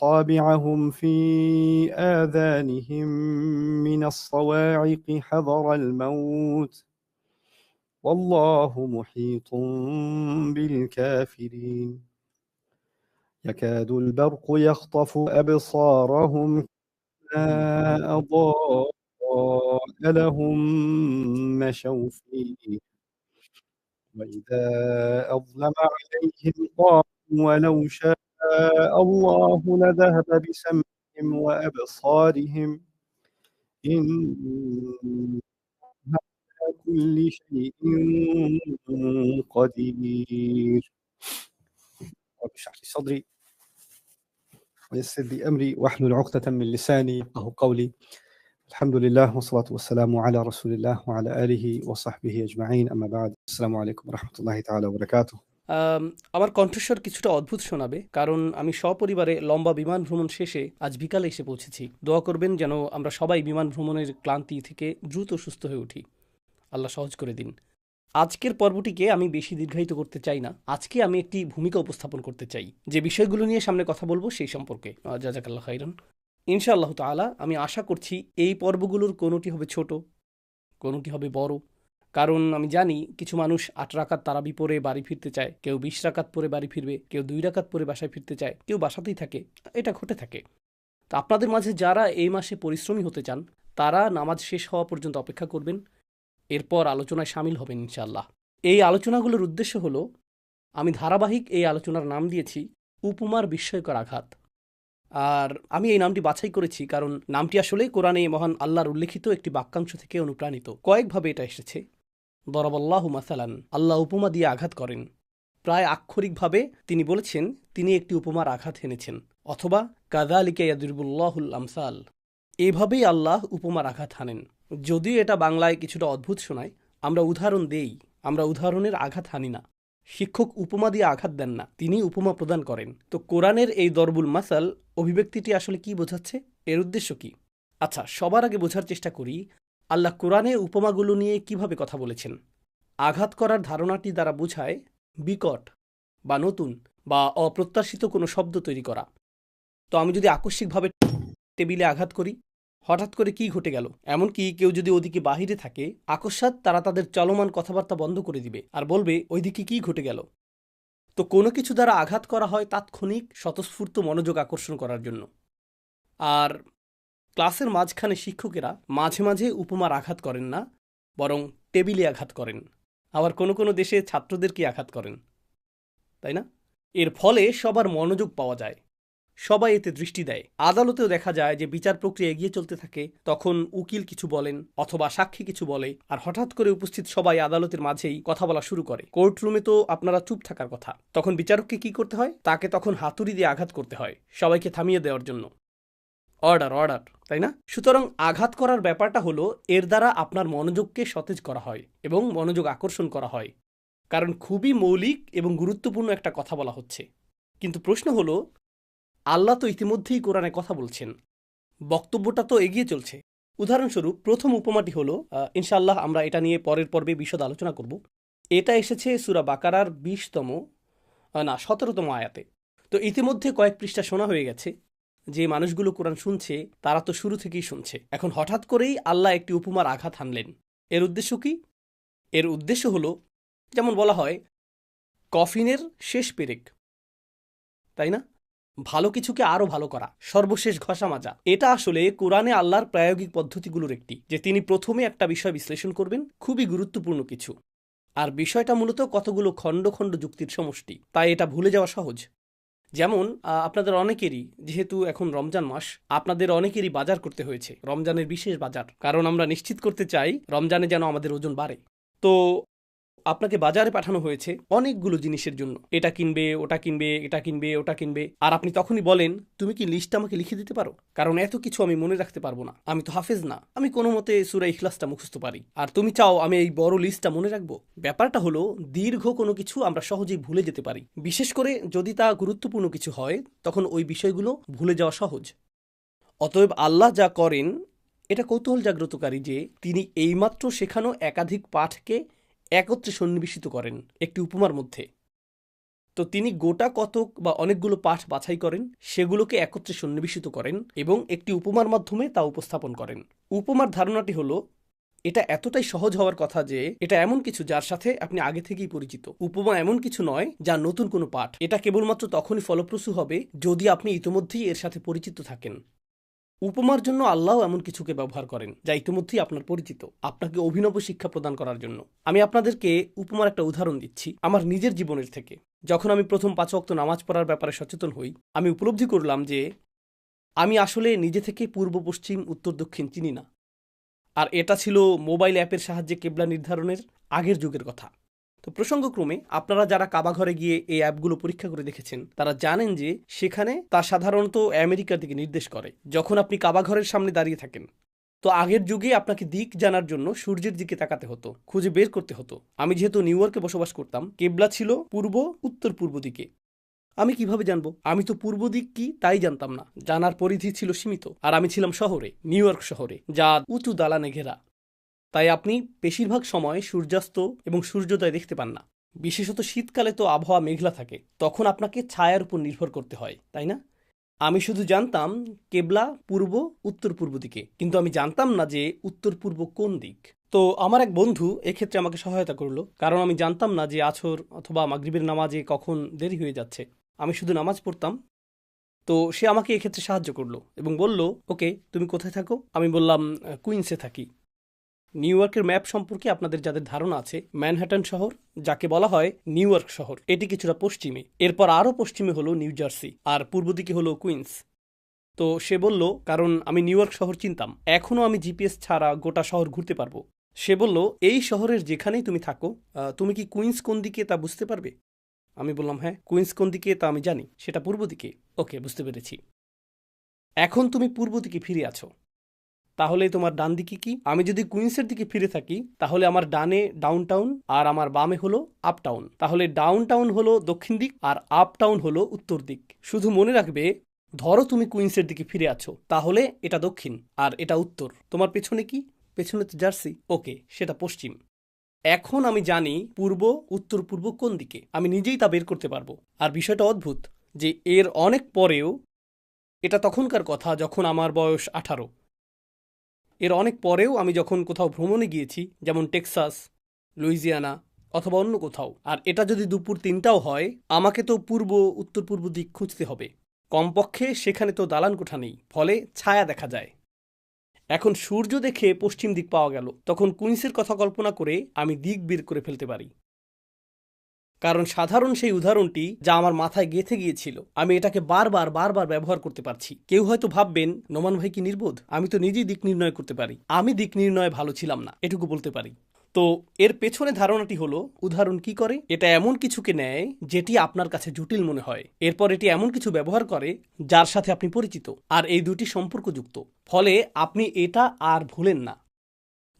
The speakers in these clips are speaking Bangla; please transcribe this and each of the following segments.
أصابعهم في آذانهم من الصواعق حذر الموت. والله محيط بالكافرين. يكاد البرق يخطف أبصارهم أضاء لهم مشوا فيه. وإذا أظلم عليهم قالوا ولو شاء الله لذهب بسمعهم وأبصارهم. إن كل شيء قدير. رب اشرح لي صدري. ويسر لي أمري. واحلل عقدة من لساني يفقه قولي. الحمد لله والصلاة والسلام على رسول الله وعلى آله وصحبه أجمعين. أما بعد السلام عليكم ورحمة الله تعالى وبركاته. আমার কণ্ঠস্বর কিছুটা অদ্ভুত শোনাবে কারণ আমি সপরিবারে লম্বা বিমান ভ্রমণ শেষে আজ বিকালে এসে পৌঁছেছি। দোয়া করবেন যেন আমরা সবাই বিমান ভ্রমণের ক্লান্তি থেকে দ্রুত সুস্থ হয়ে উঠি। আল্লাহ সহজ করে দিন। আজকের পর্বটিকে আমি বেশি দীর্ঘায়িত করতে চাই না। আজকে আমি একটি ভূমিকা উপস্থাপন করতে চাই। যে বিষয়গুলো নিয়ে সামনে কথা বলব সেই সম্পর্কে। আহ, জাজাকাল্লাহ খাইরান ইনশাআল্লাহ তাআলা আমি আশা করছি এই পর্বগুলোর কোনোটি হবে ছোট কোনোটি হবে বড়। কারণ আমি জানি কিছু মানুষ আট রাকাত তারাবি পরে বাড়ি ফিরতে চায়, কেউ বিশ রাকাত পরে বাড়ি ফিরবে, কেউ দুই রাকাত পরে বাসায় ফিরতে চায়, কেউ বাসাতেই থাকে। এটা ঘটে থাকে। তো আপনাদের মাঝে যারা এই মাসে পরিশ্রমী হতে চান, তারা নামাজ শেষ হওয়া পর্যন্ত অপেক্ষা করবেন। এরপর আলোচনায় সামিল হবেন ইনশাল্লাহ এই আলোচনাগুলোর উদ্দেশ্য হলো, আমি ধারাবাহিক এই আলোচনার নাম দিয়েছি, উপমার বিস্ময়কর আঘাত। আর আমি এই নামটি বাছাই করেছি কারণ নামটি আসলে কোরআনে মহান আল্লাহর উল্লেখিত একটি বাক্যাংশ থেকে অনুপ্রাণিত। কয়েকভাবে এটা এসেছে। দরবাল্লাহু মাসালান, আল্লাহ উপমা দিয়ে আঘাত করেন। প্রায় আক্ষরিকভাবে তিনি বলেছেন, তিনি একটি উপমার আঘাত এনেছেন অথবা কাদা আলিকা ইয়াদুরবুল্লাহুল আমসাল। এভাবেই আল্লাহ উপমার আঘাত হানেন। যদিও এটা বাংলায় কিছুটা অদ্ভুত শোনায়, আমরা উদাহরণ দেই, আমরা উদাহরণের আঘাত হানি না। শিক্ষক উপমা দিয়ে আঘাত দেন না, তিনি উপমা প্রদান করেন। তো কোরআনের এই দরবুল মাসাল, অভিব্যক্তিটি আসলে কি বোঝাচ্ছে? এর উদ্দেশ্য কি? আচ্ছা সবার আগে বোঝার চেষ্টা করি আল্লাহ কোরআনে উপমাগুলো নিয়ে কীভাবে কথা বলেছেন? আঘাত করার ধারণাটি দ্বারা বোঝায় বিকট বা নতুন বা অপ্রত্যাশিত কোনো শব্দ তৈরি করা। তো আমি যদি আকস্মিকভাবে টেবিলে আঘাত করি, হঠাৎ করে কি ঘটে গেল? এমনকি কেউ যদি ওদিকে বাহিরে থাকে, আকস্মাৎ তারা তাদের চলমান কথাবার্তা বন্ধ করে দিবে আর বলবে, ওইদিকে কি ঘটে গেল? তো কোনো কিছু দ্বারা আঘাত করা হয় তাৎক্ষণিক স্বতঃস্ফূর্ত মনোযোগ আকর্ষণ করার জন্য। আর ক্লাসের মাঝখানে শিক্ষকেরা মাঝে মাঝে উপমার আঘাত করেন না, বরং টেবিলে আঘাত করেন। আবার কোনো কোনো দেশে ছাত্রদেরকে আঘাত করেন। তাই না? এর ফলে সবার মনোযোগ পাওয়া যায়। সবাই এতে দৃষ্টি দেয়। আদালতেও দেখা যায় যে বিচার প্রক্রিয়া এগিয়ে চলতে থাকে, তখন উকিল কিছু বলেন অথবা সাক্ষী কিছু বলে, আর হঠাৎ করে উপস্থিত সবাই আদালতের মাঝেই কথা বলা শুরু করে। কোর্ট রুমে তো আপনারা চুপ থাকার কথা। তখন বিচারককে কি করতে হয়? তাকে তখন হাতুড়ি দিয়ে আঘাত করতে হয়, সবাইকে থামিয়ে দেওয়ার জন্য। অর্ডার অর্ডার তাই না? সুতরাং আঘাত করার ব্যাপারটা হলো এর দ্বারা আপনার মনোযোগকে সতেজ করা হয় এবং মনোযোগ আকর্ষণ করা হয়। কারণ খুবই মৌলিক এবং গুরুত্বপূর্ণ একটা কথা বলা হচ্ছে। কিন্তু প্রশ্ন হলো আল্লাহ তো ইতিমধ্যেই কোরআনে কথা বলছেন। বক্তব্যটা তো এগিয়ে চলছে। উদাহরণস্বরূপ প্রথম উপমাটি হলো আহ, ইনশাআল্লাহ আমরা এটা নিয়ে পরের পর্বে বিশদ আলোচনা করব। এটা এসেছে সুরা বাকারার বিশতম না সতেরোতম আয়াতে। তো ইতিমধ্যে কয়েক পৃষ্ঠা শোনা হয়ে গেছে। যে মানুষগুলো কোরআন শুনছে, তারা তো শুরু থেকেই শুনছে। এখন হঠাৎ করেই আল্লাহ একটি উপমার আঘাত হানলেন। এর উদ্দেশ্য কি? এর উদ্দেশ্য হলো, যেমন বলা হয়, কফিনের শেষ পেরেক। তাই না? ভালো কিছুকে আরও ভালো করা, সর্বশেষ ঘষা মাজা। এটা আসলে কোরআনে আল্লাহর প্রায়োগিক পদ্ধতিগুলোর একটি, যে তিনি প্রথমে একটা বিষয় বিশ্লেষণ করবেন, খুবই গুরুত্বপূর্ণ কিছু। আর বিষয়টা মূলত কতগুলো খণ্ড খণ্ড যুক্তির সমষ্টি, তাই এটা ভুলে যাওয়া সহজ। যেমন আপনাদের অনেকেরই, যেহেতু এখন রমজান মাস, আপনাদের অনেকেরই বাজার করতে হয়েছে, রমজানের বিশেষ বাজার। কারণ আমরা নিশ্চিত করতে চাই, রমজানে যেন আমাদের ওজন বাড়ে। তো আপনাকে বাজারে পাঠানো হয়েছে অনেকগুলো জিনিসের জন্য। এটা কিনবে, ওটা কিনবে, এটা কিনবে, ওটা কিনবে। আর আপনি তখনই বলেন, তুমি কি লিস্টটা আমাকে লিখে দিতে পারো? কারণ এত কিছু আমি মনে রাখতে পারব না। আমি তো হাফেজ না। আমি কোনো মতে সুরা ইখলাসটা মুখস্থ পারি। আর তুমি চাও আমি এই বড় লিস্টটা মনে রাখব? ব্যাপারটা হলো, দীর্ঘ কোনো কিছু আমরা সহজেই ভুলে যেতে পারি। বিশেষ করে যদি তা গুরুত্বপূর্ণ কিছু হয়, তখন ওই বিষয়গুলো ভুলে যাওয়া সহজ। অতএব আল্লাহ যা করেন, এটা কৌতূহল জাগ্রতকারী যে, তিনি এইমাত্র শেখানো একাধিক পাঠকে একত্রে সন্নিবেশিত করেন একটি উপমার মধ্যে। তো তিনি গোটা কতক বা অনেকগুলো পাঠ বাছাই করেন, সেগুলোকে একত্রে সন্নিবেশিত করেন এবং একটি উপমার মাধ্যমে তা উপস্থাপন করেন। উপমার ধারণাটি হলো, এটা এতটাই সহজ হওয়ার কথা যে এটা এমন কিছু যার সাথে আপনি আগে থেকেই পরিচিত। উপমা এমন কিছু নয় যা নতুন কোনো পাঠ। এটা কেবলমাত্র তখনই ফলপ্রসূ হবে যদি আপনি ইতোমধ্যেই এর সাথে পরিচিত থাকেন। উপমার জন্য আল্লাহ এমন কিছুকে ব্যবহার করেন, যা ইতিমধ্যেই আপনার পরিচিত। আপনাকে অভিনব শিক্ষা প্রদান করার জন্য। আমি আপনাদেরকে উপমার একটা উদাহরণ দিচ্ছি আমার নিজের জীবনের থেকে। যখন আমি প্রথম পাঁচ অক্ত নামাজ পড়ার ব্যাপারে সচেতন হই, আমি উপলব্ধি করলাম যে, আমি আসলে নিজে থেকে পূর্ব, পশ্চিম, উত্তর, দক্ষিণ চিনি না। আর এটা ছিল মোবাইল অ্যাপের সাহায্যে কেবলা নির্ধারণের আগের যুগের কথা। তো প্রসঙ্গক্রমে আপনারা যারা কাবা ঘরে গিয়ে এই অ্যাপগুলো পরীক্ষা করে দেখেছেন, তারা জানেন যে সেখানে তা সাধারণত আমেরিকার দিকে নির্দেশ করে, যখন আপনি কাবা ঘরের সামনে দাঁড়িয়ে থাকেন। তো আগের যুগে আপনাকে দিক জানার জন্য সূর্যের দিকে তাকাতে হতো, খুঁজে বের করতে হতো। আমি যেহেতু নিউ ইয়র্কে বসবাস করতাম, কেবলা ছিল পূর্ব, উত্তর পূর্ব দিকে। আমি কীভাবে জানব? আমি তো পূর্ব দিক কি তাই জানতাম না। জানার পরিধি ছিল সীমিত, আর আমি ছিলাম শহরে, নিউ ইয়র্ক শহরে, যা উঁচু দালানে ঘেরা। তাই আপনি বেশিরভাগ সময় সূর্যাস্ত এবং সূর্যোদয় দেখতে পান না। বিশেষত শীতকালে তো আবহাওয়া মেঘলা থাকে, তখন আপনাকে ছায়ার উপর নির্ভর করতে হয়, তাই না? আমি শুধু জানতাম কেবলা পূর্ব, উত্তর পূর্ব দিকে, কিন্তু আমি জানতাম না যে উত্তর পূর্ব কোন দিক। তো আমার এক বন্ধু এক্ষেত্রে আমাকে সহায়তা করল, কারণ আমি জানতাম না যে আছর অথবা মাগরিবের নামাজে কখন দেরি হয়ে যাচ্ছে। আমি শুধু নামাজ পড়তাম। তো সে আমাকে এক্ষেত্রে সাহায্য করল এবং বলল, ওকে, তুমি কোথায় থাকো? আমি বললাম, কুইন্সে থাকি। নিউ ইয়র্কের ম্যাপ সম্পর্কে আপনাদের যাদের ধারণা আছে ম্যানহাটন শহর, যাকে বলা হয় নিউ ইয়র্ক শহর, এটি কিছুটা পশ্চিমে। এরপর আরও পশ্চিমে হলো নিউ জার্সি আর পূর্ব দিকে হলো কুইন্স তো সে বলল, কারণ আমি নিউ ইয়র্ক শহর চিনতাম, এখনও আমি জিপিএস ছাড়া গোটা শহর ঘুরতে পারব। সে বলল, এই শহরের যেখানেই তুমি থাকো তুমি কি কুইন্স কোন দিকে তা বুঝতে পারবে? আমি বললাম হ্যাঁ কুইন্স কোন দিকে তা আমি জানি, সেটা পূর্ব দিকে। ওকে, বুঝতে পেরেছি। এখন তুমি পূর্ব দিকে ফিরে আছো। তাহলে তোমার ডান দিকে কি? আমি যদি কুইন্সের দিকে ফিরে থাকি, তাহলে আমার ডানে ডাউন টাউন আর আমার বামে হলো আপ টাউন তাহলে ডাউন টাউন হলো দক্ষিণ দিক আর আপ টাউন হলো উত্তর দিক। শুধু মনে রাখবে, ধরো তুমি কুইন্সের দিকে ফিরে আছো, তাহলে এটা দক্ষিণ আর এটা উত্তর। তোমার পেছনে কি? পেছনে তো জার্সি। ওকে, সেটা পশ্চিম। এখন আমি জানি পূর্ব, উত্তর, পূর্ব কোন দিকে। আমি নিজেই তা বের করতে পারব। আর বিষয়টা অদ্ভুত যে এর অনেক পরেও, এটা তখনকার কথা যখন আমার বয়স আঠারো। এর অনেক পরেও আমি যখন কোথাও ভ্রমণে গিয়েছি, যেমন টেক্সাস, লুইজিয়ানা অথবা অন্য কোথাও, আর এটা যদি দুপুর তিনটাও হয়, আমাকে তো পূর্ব উত্তর পূর্ব দিক খুঁজতে হবে। কমপক্ষে সেখানে তো দালান কোঠা নেই, ফলে ছায়া দেখা যায়। এখন সূর্য দেখে পশ্চিম দিক পাওয়া গেল, তখন কুইন্সের কথা কল্পনা করে আমি দিক বের করে ফেলতে পারি। কারণ সাধারণ সেই উদাহরণটি যা আমার মাথায় গেঁথে গিয়েছিল। আমি এটাকে বারবার বারবার ব্যবহার করতে পারছি। কেউ হয়তো ভাববেন, নোমান ভাই কি নির্বোধ? আমি তো নিজেই দিক নির্ণয় করতে পারি। আমি দিক নির্ণয় ভালো ছিলাম না। এটুকু বলতে পারি। তো এর পেছনে ধারণাটি হলো, উদাহরণ কি করে? এটা এমন কিছুকে নেয়, যেটি আপনার কাছে জটিল মনে হয়। এরপর এটি এমন কিছু ব্যবহার করে, যার সাথে আপনি পরিচিত। আর এই দুটি সম্পর্কযুক্ত। ফলে আপনি এটা আর ভুলেন না।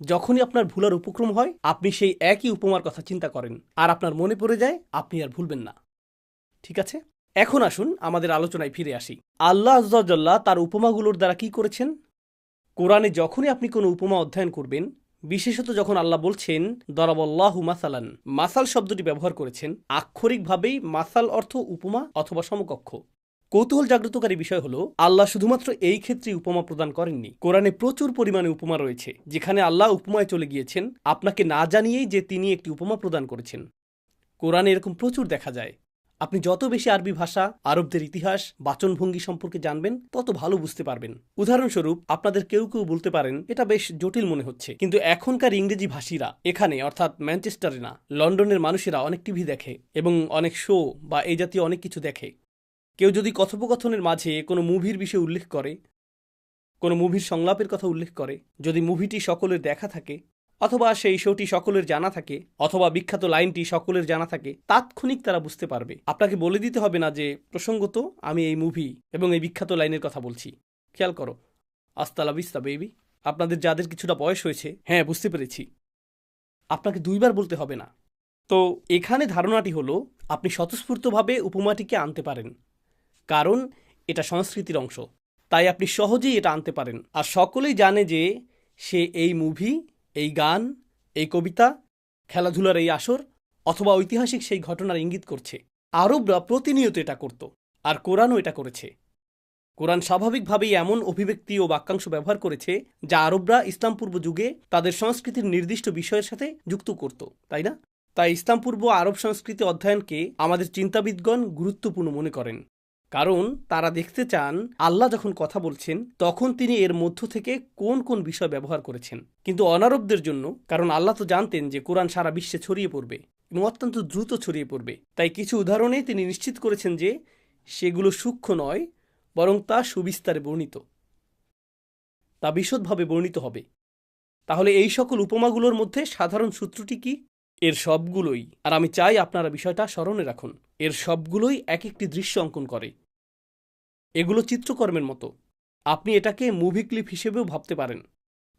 যখনই আপনার ভুলার উপক্রম হয়, আপনি সেই একই উপমার কথা চিন্তা করেন। আর আপনার মনে পড়ে যায়, আপনি আর ভুলবেন না। ঠিক আছে? এখন আসুন আমাদের আলোচনায় ফিরে আসি। আল্লাহ আজ্লাহ তার উপমাগুলোর দ্বারা কি করেছেন? কোরআনে যখনই আপনি কোনো উপমা অধ্যয়ন করবেন, বিশেষত যখন আল্লাহ বলছেন, দরাবল্লাহু মাসালান মাসাল শব্দটি ব্যবহার করেছেন, আক্ষরিকভাবেই মাসাল অর্থ উপমা অথবা সমকক্ষ। কৌতূহল জাগ্রতকারী বিষয় হলো, আল্লাহ শুধুমাত্র এই ক্ষেত্রে উপমা প্রদান করেননি। কোরআনে প্রচুর পরিমাণে উপমা রয়েছে, যেখানে আল্লাহ উপমায় চলে গিয়েছেন। আপনাকে না জানিয়েই যে তিনি একটি উপমা প্রদান করেছেন। কোরআনে এরকম প্রচুর দেখা যায়। আপনি যত বেশি আরবি ভাষা, আরবদের ইতিহাস, বাচনভঙ্গি সম্পর্কে জানবেন, তত ভালো বুঝতে পারবেন। উদাহরণস্বরূপ, আপনাদের কেউ কেউ বলতে পারেন, এটা বেশ জটিল মনে হচ্ছে। কিন্তু এখনকার ইংরেজি ভাষীরা, এখানে অর্থাৎ ম্যানচেস্টারে না লন্ডনের মানুষেরা অনেক টিভি দেখে এবং অনেক শো বা এই জাতীয় অনেক কিছু দেখে। কেউ যদি কথোপকথনের মাঝে কোনো মুভির বিষয়ে উল্লেখ করে, কোনো মুভির সংলাপের কথা উল্লেখ করে, যদি মুভিটি সকলের দেখা থাকে, অথবা সেই শোটি সকলের জানা থাকে, অথবা বিখ্যাত লাইনটি সকলের জানা থাকে, তাৎক্ষণিক তারা বুঝতে পারবে। আপনাকে বলে দিতে হবে না যে, প্রসঙ্গত আমি এই মুভি এবং এই বিখ্যাত লাইনের কথা বলছি। খেয়াল করো। আস্তালা বিস্তা বেবি। আপনাদের যাদের কিছুটা বয়স হয়েছে হ্যাঁ বুঝতে পেরেছি। আপনাকে দুইবার বলতে হবে না। তো এখানে ধারণাটি হলো, আপনি স্বতঃস্ফূর্তভাবে উপমাটিকে আনতে পারেন। কারণ এটা সংস্কৃতির অংশ। তাই আপনি সহজেই এটা আনতে পারেন। আর সকলেই জানে যে সে এই মুভি, এই গান, এই কবিতা, খেলাধুলার এই আসর অথবা ঐতিহাসিক সেই ঘটনার ইঙ্গিত করছে। আরবরা প্রতিনিয়ত এটা করত আর কোরআনও এটা করেছে। কোরআন স্বাভাবিকভাবেই এমন অভিব্যক্তি ও বাক্যাংশ ব্যবহার করেছে যা আরবরা ইসলাম পূর্ব যুগে তাদের সংস্কৃতির নির্দিষ্ট বিষয়ের সাথে যুক্ত করত, তাই না? তাই ইসলাম পূর্ব আরব সংস্কৃতি অধ্যয়নকে আমাদের চিন্তাবিদগণ গুরুত্বপূর্ণ মনে করেন। কারণ তারা দেখতে চান আল্লাহ যখন কথা বলছেন, তখন তিনি এর মধ্য থেকে কোন কোন বিষয় ব্যবহার করেছেন। কিন্তু অনারবদের জন্য, কারণ আল্লাহ তো জানতেন যে কোরআন সারা বিশ্বে ছড়িয়ে পড়বে এবং অত্যন্ত দ্রুত ছড়িয়ে পড়বে। তাই কিছু উদাহরণে তিনি নিশ্চিত করেছেন যে সেগুলো সূক্ষ্ম নয়, বরং তা সুবিস্তারে বর্ণিত। তা বিশদভাবে বর্ণিত হবে। তাহলে এই সকল উপমাগুলোর মধ্যে সাধারণ সূত্রটি কি? এর সবগুলোই, আর আমি চাই আপনারা বিষয়টা স্মরণে রাখুন, এর সবগুলোই এক একটি দৃশ্য অঙ্কন করে। এগুলো চিত্রকর্মের মতো। আপনি এটাকে মুভি ক্লিপ হিসেবেও ভাবতে পারেন।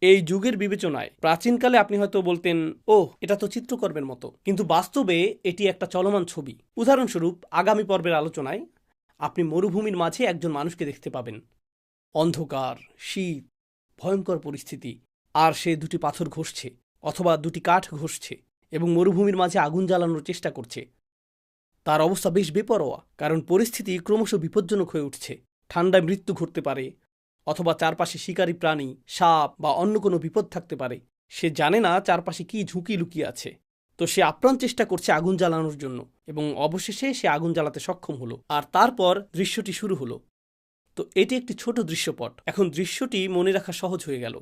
এই যুগের বিবেচনায়, প্রাচীনকালে আপনি হয়তো বলতেন ও এটা তো চিত্রকর্মের মতো। কিন্তু বাস্তবে এটি একটা চলমান ছবি। উদাহরণস্বরূপ, আগামী পর্বের আলোচনায় আপনি মরুভূমির মাঝে একজন মানুষকে দেখতে পাবেন। অন্ধকার, শীত, ভয়ঙ্কর পরিস্থিতি, আর সে দুটি পাথর ঘষছে, অথবা দুটি কাঠ ঘষছে। এবং মরুভূমির মাঝে আগুন জ্বালানোর চেষ্টা করছে। তার অবস্থা বেশ বেপরোয়া, কারণ পরিস্থিতি ক্রমশ বিপজ্জনক হয়ে উঠছে। ঠান্ডায় মৃত্যু ঘটতে পারে, অথবা চারপাশে শিকারী প্রাণী, সাপ বা অন্য কোনো বিপদ থাকতে পারে। সে জানে না চারপাশে কি ঝুঁকি লুকিয়ে আছে। তো সে আপ্রাণ চেষ্টা করছে আগুন জ্বালানোর জন্য, এবং অবশেষে সে আগুন জ্বালাতে সক্ষম হলো, আর তারপর দৃশ্যটি শুরু হলো। তো এটি একটি ছোট দৃশ্যপট। এখন দৃশ্যটি মনে রাখা সহজ হয়ে গেল।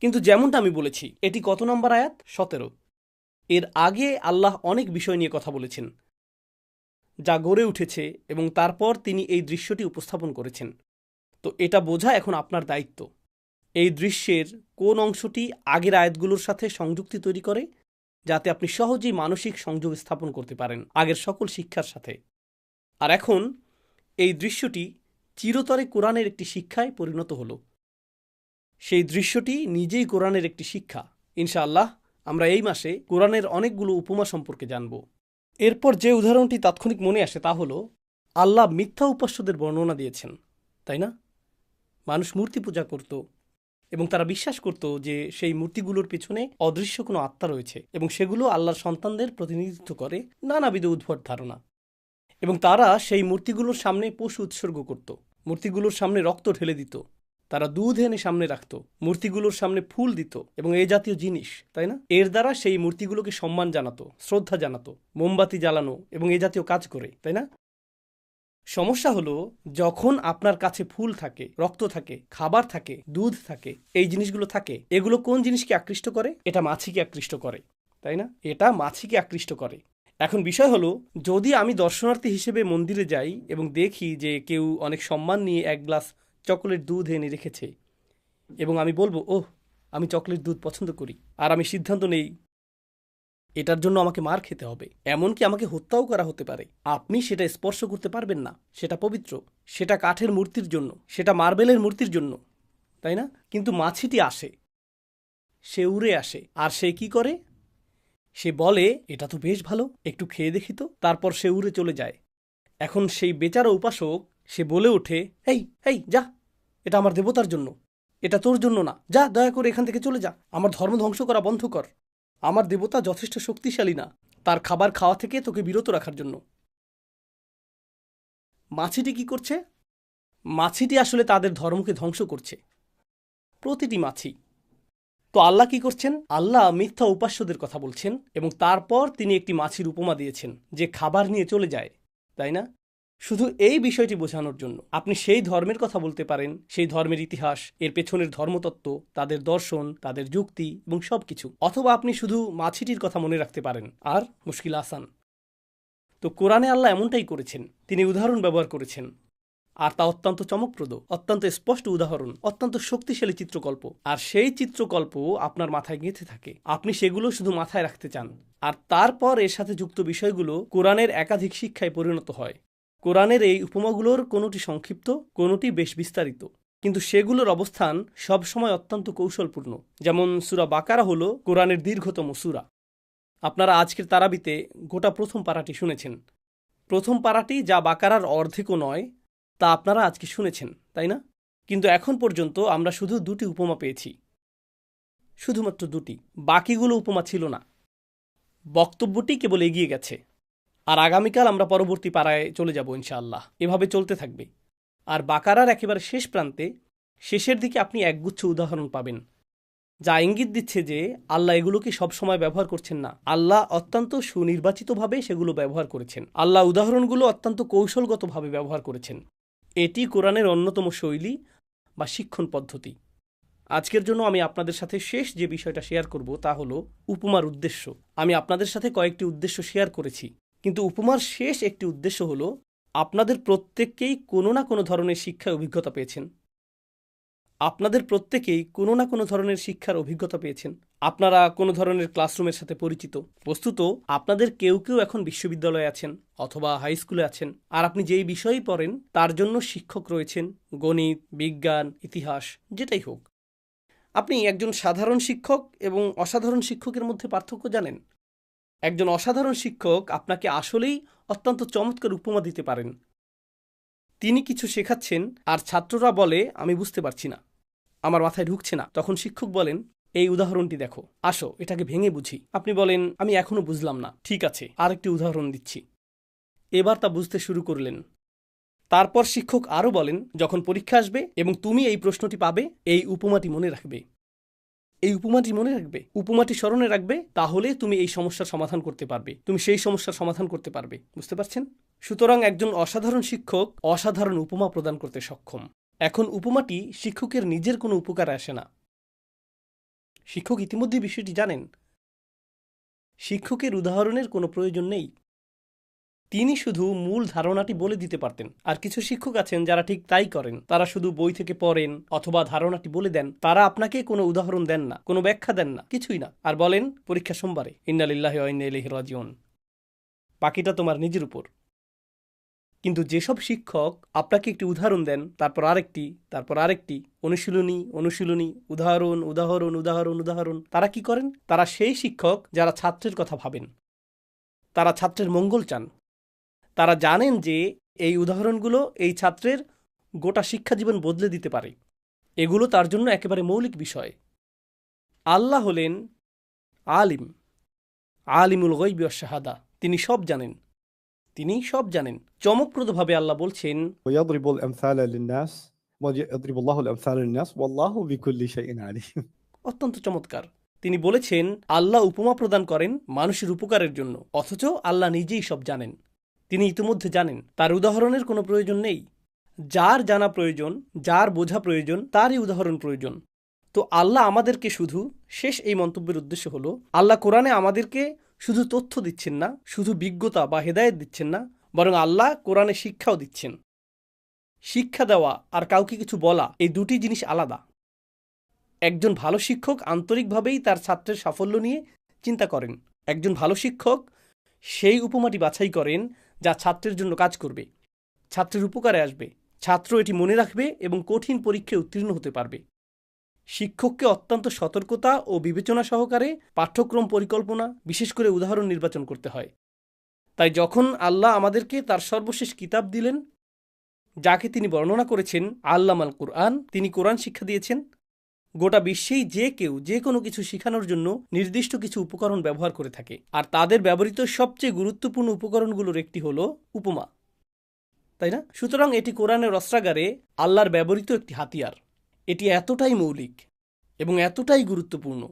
কিন্তু যেমনটা আমি বলেছি, এটি কত নম্বর আয়াত? সতেরো। এর আগে আল্লাহ অনেক বিষয় নিয়ে কথা বলেছেন, যা গড়ে উঠেছে এবং তারপর তিনি এই দৃশ্যটি উপস্থাপন করেছেন। তো এটা বোঝা এখন আপনার দায়িত্ব। এই দৃশ্যের কোন অংশটি আগের আয়াতগুলোর সাথে সংযুক্তি তৈরি করে, যাতে আপনি সহজেই মানসিক সংযোগ স্থাপন করতে পারেন আগের সকল শিক্ষার সাথে। আর এখন এই দৃশ্যটি চিরতরে কোরআনের একটি শিক্ষায় পরিণত হল। সেই দৃশ্যটি নিজেই কোরআনের একটি শিক্ষা। ইনশাআল্লাহ আমরা এই মাসে কোরআনের অনেকগুলো উপমা সম্পর্কে জানব। এরপর যে উদাহরণটি তাৎক্ষণিক মনে আসে তা হল, আল্লাহ মিথ্যা উপাস্যদের বর্ণনা দিয়েছেন, তাই না? মানুষ মূর্তি পূজা করত এবং তারা বিশ্বাস করত যে সেই মূর্তিগুলোর পিছনে অদৃশ্য কোনো আত্মা রয়েছে এবং সেগুলো আল্লাহর সন্তানদের প্রতিনিধিত্ব করে নানাবিধ উদ্ভট ধারণা। এবং তারা সেই মূর্তিগুলোর সামনে পশু উৎসর্গ করত, মূর্তিগুলোর সামনে রক্ত ঢেলে দিত। তারা দুধ এনে সামনে রাখত, মূর্তিগুলোর সামনে ফুল দিত এবং এই জাতীয় জিনিস, তাই না? এর দ্বারা সেই মূর্তিগুলোকে সম্মান জানাতো, শ্রদ্ধা জানাতো, মোমবাতি জ্বালানো এবং এই জাতীয় কাজ করে, তাই না? সমস্যা হলো, যখন আপনার কাছে ফুল থাকে, রক্ত থাকে, খাবার থাকে, দুধ থাকে, এই জিনিসগুলো থাকে, এগুলো কোন জিনিসকে আকৃষ্ট করে? এটা মাছিকে আকৃষ্ট করে, তাই না? এটা মাছিকে আকৃষ্ট করে। এখন বিষয় হলো, যদি আমি দর্শনার্থী হিসেবে মন্দিরে যাই এবং দেখি যে কেউ অনেক সম্মান নিয়ে এক গ্লাস চকোলেট দুধ এনে রেখেছে। এবং আমি বলব, ওহ, আমি চকলেট দুধ পছন্দ করি, আর আমি সিদ্ধান্ত নেই। এটার জন্য আমাকে মার খেতে হবে। এমনকি আমাকে হত্যাও করা হতে পারে। আপনি সেটা স্পর্শ করতে পারবেন না। সেটা পবিত্র। সেটা কাঠের মূর্তির জন্য। সেটা মার্বেলের মূর্তির জন্য। তাই না? কিন্তু মাছিটি আসে। সে উড়ে আসে। আর সে কি করে? সে বলে, এটা তো বেশ ভালো। একটু খেয়ে দেখি তো। তারপর সে উড়ে চলে যায়। এখন সেই বেচারা উপাসক সে বলে ওঠে, এই এই, যা। এটা আমার দেবতার জন্য। এটা তোর জন্য না। যা, দয়া করে এখান থেকে চলে যা। আমার ধর্ম ধ্বংস করা বন্ধ কর। আমার দেবতা যথেষ্ট শক্তিশালী না। তার খাবার খাওয়া থেকে তোকে বিরত রাখার জন্য। মাছিটি কি করছে? মাছিটি আসলে তাদের ধর্মকে ধ্বংস করছে। প্রতিটি মাছি। তো আল্লাহ কি করছেন? আল্লাহ মিথ্যা উপাস্যদের কথা বলছেন এবং তারপর তিনি একটি মাছির উপমা দিয়েছেন, যে খাবার নিয়ে চলে যায়। তাই না? শুধু এই বিষয়টি বোঝানোর জন্য। আপনি সেই ধর্মের কথা বলতে পারেন, সেই ধর্মের ইতিহাস, এর পেছনের ধর্মতত্ত্ব, তাদের দর্শন, তাদের যুক্তি এবং সবকিছু। অথবা আপনি শুধু মাছিটির কথা মনে রাখতে পারেন। আর মুশকিল আসান। তো কোরআনে আল্লাহ এমনটাই করেছেন। তিনি উদাহরণ ব্যবহার করেছেন। আর তা অত্যন্ত চমকপ্রদ, অত্যন্ত স্পষ্ট উদাহরণ, অত্যন্ত শক্তিশালী চিত্রকল্প। আর সেই চিত্রকল্প আপনার মাথায় গেঁথে থাকে। আপনি সেগুলো শুধু মাথায় রাখতে চান। আর তারপর এর সাথে যুক্ত বিষয়গুলো কোরআনের একাধিক শিক্ষায় পরিণত হয়। কোরআনের এই উপমাগুলোর কোনোটি সংক্ষিপ্ত, কোনোটি বেশ বিস্তারিত। কিন্তু সেগুলোর অবস্থান সবসময় অত্যন্ত কৌশলপূর্ণ। যেমন সুরা বাকারা হল কোরআনের দীর্ঘতম সুরা। আপনারা আজকের তারাবিতে গোটা প্রথম পাড়াটি শুনেছেন। প্রথম পাড়াটি যা বাকারার অর্ধেকও নয়, তা আপনারা আজকে শুনেছেন, তাই না? কিন্তু এখন পর্যন্ত আমরা শুধু দুটি উপমা পেয়েছি। শুধুমাত্র দুটি। বাকিগুলো উপমা ছিল না। বক্তব্যটি কেবল এগিয়ে গেছে। আর আগামীকাল আমরা পরবর্তী পাড়ায় চলে যাব ইনশাআল্লাহ। এভাবে চলতে থাকবে। আর বাকারার একেবারে শেষ প্রান্তে শেষের দিকে আপনি একগুচ্ছ উদাহরণ পাবেন। যা ইঙ্গিত দিচ্ছে যে আল্লাহ এগুলোকে সবসময় ব্যবহার করছেন না। আল্লাহ অত্যন্ত সুনির্বাচিতভাবে সেগুলো ব্যবহার করেছেন। আল্লাহ উদাহরণগুলো অত্যন্ত কৌশলগতভাবে ব্যবহার করেছেন। এটি কোরআনের অন্যতম শৈলী বা শিক্ষণ পদ্ধতি। আজকের জন্য আমি আপনাদের সাথে শেষ যে বিষয়টা শেয়ার করব তা হলো উপমার উদ্দেশ্য। আমি আপনাদের সাথে কয়েকটি উদ্দেশ্য শেয়ার করেছি। কিন্তু উপমার শেষ একটি উদ্দেশ্য হল, আপনাদের প্রত্যেককেই কোনো না কোনো ধরনের শিক্ষায় অভিজ্ঞতা পেয়েছেন। আপনাদের প্রত্যেকেই কোনো না কোনো ধরনের শিক্ষার অভিজ্ঞতা পেয়েছেন। আপনারা কোনো ধরনের ক্লাসরুমের সাথে পরিচিত। বস্তুত, আপনাদের কেউ কেউ এখন বিশ্ববিদ্যালয়ে আছেন অথবা হাই স্কুলে আছেন। আর আপনি যেই বিষয়েই পড়েন, তার জন্য শিক্ষক রয়েছেন গণিত, বিজ্ঞান, ইতিহাস, যেটাই হোক। আপনি একজন সাধারণ শিক্ষক এবং অসাধারণ শিক্ষকের মধ্যে পার্থক্য জানেন? একজন অসাধারণ শিক্ষক আপনাকে আসলেই অত্যন্ত চমৎকার উপমা দিতে পারেন। তিনি কিছু শেখাচ্ছেন আর ছাত্ররা বলে, আমি বুঝতে পারছি না। আমার মাথায় ঢুকছে না। তখন শিক্ষক বলেন, এই উদাহরণটি দেখো। আসো, এটাকে ভেঙে বুঝি। আপনি বলেন, আমি এখনও বুঝলাম না। ঠিক আছে, আরেকটি উদাহরণ দিচ্ছি। এবার তা বুঝতে শুরু করলেন। তারপর শিক্ষক আরও বলেন, যখন পরীক্ষা আসবে এবং তুমি এই প্রশ্নটি পাবে, এই উপমাটি মনে রাখবে। এই উপমাটি মনে রাখবে? উপমাটি স্মরণে রাখবে? তাহলে তুমি এই সমস্যার সমাধান করতে পারবে। তুমি সেই সমস্যার সমাধান করতে পারবে। বুঝতে পারছেন? সুতরাং একজন অসাধারণ শিক্ষক অসাধারণ উপমা প্রদান করতে সক্ষম। এখন উপমাটি শিক্ষকের নিজের কোনো উপকারে আসে না। শিক্ষক ইতিমধ্যে বিষয়টি জানেন। শিক্ষকের উদাহরণের কোনো প্রয়োজন নেই। তিনি শুধু মূল ধারণাটি বলে দিতে পারতেন। আর কিছু শিক্ষক আছেন যারা ঠিক তাই করেন। তারা শুধু বই থেকে পড়েন অথবা ধারণাটি বলে দেন। তারা আপনাকে কোনো উদাহরণ দেন না, কোনো ব্যাখ্যা দেন না, কিছুই না। আর বলেন, পরীক্ষা সোমবারে। ইন্নালিল্লাহ রাজিউন। বাকিটা তোমার নিজের উপর। কিন্তু যেসব শিক্ষক আপনাকে একটি উদাহরণ দেন, তারপর আরেকটি তারপর আরেকটি, অনুশীলনী অনুশীলনী, উদাহরণ উদাহরণ উদাহরণ উদাহরণ, তারা কি করেন? তারা সেই শিক্ষক যারা ছাত্রের কথা ভাবেন। তারা ছাত্রের মঙ্গল চান। তারা জানেন যে এই উদাহরণগুলো এই ছাত্রের গোটা শিক্ষা জীবন বদলে দিতে পারে। এগুলো তার জন্য একেবারে মৌলিক বিষয়। আল্লাহ হলেন আলিম। আলিমুল গৈবীয় শাহাদা। তিনি সব জানেন। তিনি সব জানেন। চমকপ্রদভাবে আল্লাহ বলছেন অত্যন্ত চমৎকার। তিনি বলেছেন আল্লাহ উপমা প্রদান করেন মানুষের উপকারের জন্য অথচ আল্লাহ নিজেই সব জানেন। তিনি ইতিমধ্যে জানেন, তার উদাহরণের কোনো প্রয়োজন নেই। যার জানা প্রয়োজন, যার বোঝা প্রয়োজন, তারই উদাহরণ প্রয়োজন। তো আল্লাহ আমাদেরকে শুধু, শেষ এই মন্তব্যের উদ্দেশ্য হলো, আল্লাহ কোরআনে আমাদেরকে শুধু তথ্য দিচ্ছেন না, শুধু বিজ্ঞতা বা হেদায়েত দিচ্ছেন না, বরং আল্লাহ কোরআনে শিক্ষাও দিচ্ছেন। শিক্ষা দেওয়া আর কাউকে কিছু বলা, এই দুটি জিনিস আলাদা। একজন ভালো শিক্ষক আন্তরিকভাবেই তার ছাত্রের সাফল্য নিয়ে চিন্তা করেন। একজন ভালো শিক্ষক সেই উপমাটি বাছাই করেন যা ছাত্রের জন্য কাজ করবে। ছাত্রের উপকারে আসবে। ছাত্র এটি মনে রাখবে এবং কঠিন পরীক্ষায় উত্তীর্ণ হতে পারবে। শিক্ষককে অত্যন্ত সতর্কতা ও বিবেচনা সহকারে পাঠ্যক্রম পরিকল্পনা, বিশেষ করে উদাহরণ নির্বাচন করতে হয়। তাই যখন আল্লাহ আমাদেরকে তার সর্বশেষ কিতাব দিলেন, যাকে তিনি বর্ণনা করেছেন, আল্লামাল কুরআন, তিনি কোরআন শিক্ষা দিয়েছেন গোটা বিশ্বেই যে কেউ যে কোনো কিছু শেখানোর জন্য নির্দিষ্ট কিছু উপকরণ ব্যবহার করে থাকে। আর তাদের ব্যবহৃত সবচেয়ে গুরুত্বপূর্ণ উপকরণগুলোর একটি হল উপমা। তাই না? সুতরাং এটি কোরআনের অস্ত্রাগারে আল্লাহর ব্যবহৃত একটি হাতিয়ার। এটি এতটাই মৌলিক এবং এতটাই গুরুত্বপূর্ণ।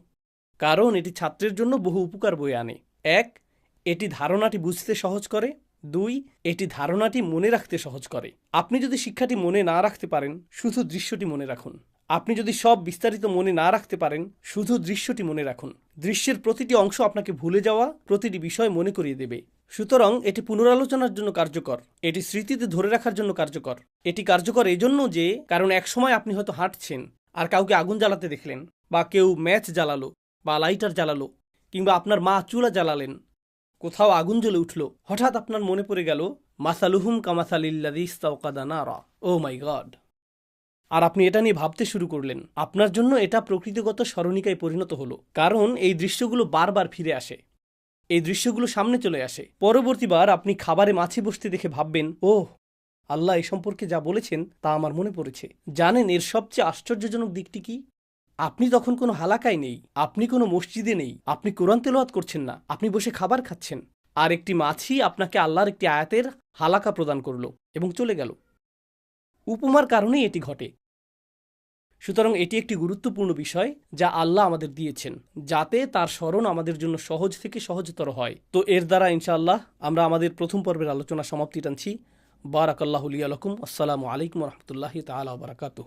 কারণ এটি ছাত্রের জন্য বহু উপকার বয়ে আনে। এক, এটি ধারণাটি বুঝতে সহজ করে। দুই, এটি ধারণাটি মনে রাখতে সহজ করে। আপনি যদি শিক্ষাটি মনে না রাখতে পারেন, শুধু দৃশ্যটি মনে রাখুন। আপনি যদি সব বিস্তারিত মনে না রাখতে পারেন, শুধু দৃশ্যটি মনে রাখুন। দৃশ্যের প্রতিটি অংশ আপনাকে ভুলে যাওয়া, প্রতিটি বিষয় মনে করিয়ে দেবে। সুতরাং এটি পুনরালোচনার জন্য কার্যকর। এটি স্মৃতিতে ধরে রাখার জন্য কার্যকর। এটি কার্যকর এজন্য যে, কারণ একসময় আপনি হয়তো হাঁটছেন, আর কাউকে আগুন জ্বালাতে দেখলেন, বা কেউ ম্যাচ জ্বালালো, বা লাইটার জ্বালালো, কিংবা আপনার মা চুলা জ্বালালেন। কোথাও আগুন জ্বলে উঠল, হঠাৎ আপনার মনে পড়ে গেল, মাসালুহুম কামাসালিল্লাদিস্তাওকাদানারা ও মাই গড আর আপনি এটা নিয়ে ভাবতে শুরু করলেন। আপনার জন্য এটা প্রকৃতিগত স্মরণিকায় পরিণত হলো, কারণ এই দৃশ্যগুলো বারবার ফিরে আসে। এই দৃশ্যগুলো সামনে চলে আসে। পরবর্তীবার আপনি খাবারে মাছি বসতে দেখে ভাববেন ও আল্লাহ এ সম্পর্কে যা বলেছেন তা আমার মনে পড়েছে। জানেন এর সবচেয়ে আশ্চর্যজনক দিকটি কি? আপনি তখন কোনো হালাকায় নেই, আপনি কোনো মসজিদে নেই, আপনি কোরআন তেলোয়াত করছেন না, আপনি বসে খাবার খাচ্ছেন। আর একটি মাছি আপনাকে আল্লাহর একটি আয়াতের হালাকা প্রদান করল এবং চলে গেল। উপমার কারণেই এটি ঘটে। সুতরাং এটি একটি গুরুত্বপূর্ণ বিষয় যা আল্লাহ আমাদের দিয়েছেন, যাতে তার স্মরণ আমাদের জন্য সহজ থেকে সহজতর হয়। তো এর দ্বারা, ইনশাআল্লাহ, আমরা আমাদের প্রথম পর্বের আলোচনা সমাপ্তি টানছি। বারাকাল্লাহ আলকুম আসসালামু আলাইকুম রহমতুল্লাহ তালা বারাকাতুহ।